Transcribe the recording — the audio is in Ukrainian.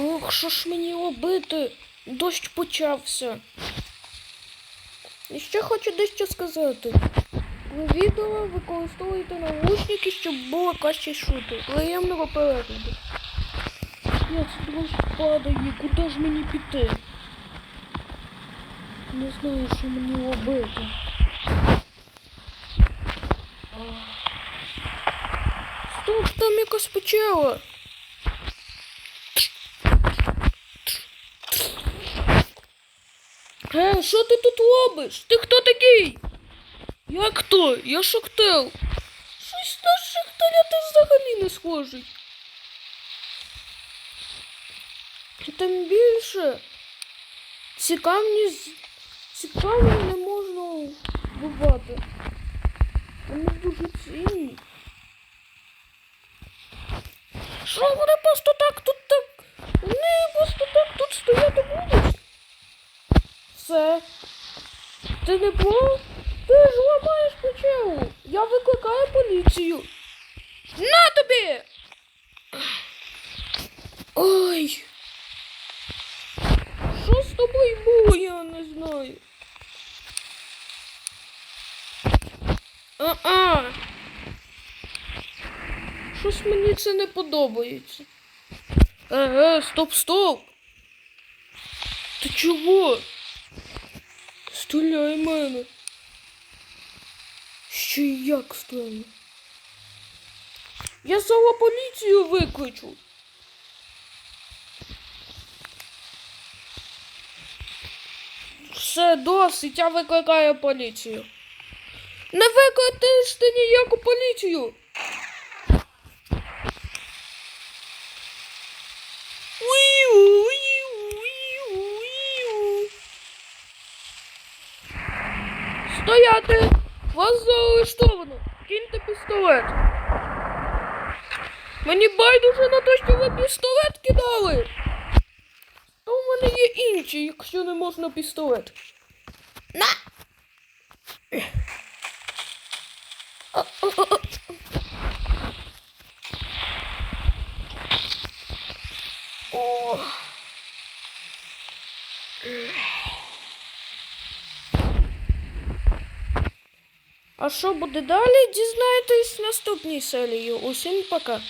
Ох, що ж мені робити? Дощ почався. І ще хочу дещо сказати. Ви відео використовуєте наушники, щоб було краще чути. Приємного перегляду. Я це дощ падає, куди ж мені піти? Не знаю, що мені робити. Стоп, там якась печера. Е, що ти тут робиш? Ти хто такий? Як хто? Я шоктел. Щось на шоктеля ти взагалі не схожий. І тим більше цікаві не можна вбивати. Вони дуже цінні. Що вони просто так тут так? Вони просто так тут стояти будуть? Все. Ти не про? Ти ж ламаєш печеру. Я викликаю поліцію. На тобі! Ой. Що з тобою було, я не знаю. А-а. Щось мені це не подобається. Еге, стоп, стоп. Ти чого? Стріляй мене. Ще як стріляй? Я зараз поліцію викличу. Все, досить, я викликаю поліцію. Не викликаєш ти ніяку поліцію. Стояти! Вас заарештовано! Киньте пістолет! Мені байдуже на те, що ви пістолет кидали! То в мене є інші, якщо не можна пістолет. На! О-о-о. О. А що буде далі, дізнаєтесь в наступній серії. Усім пока.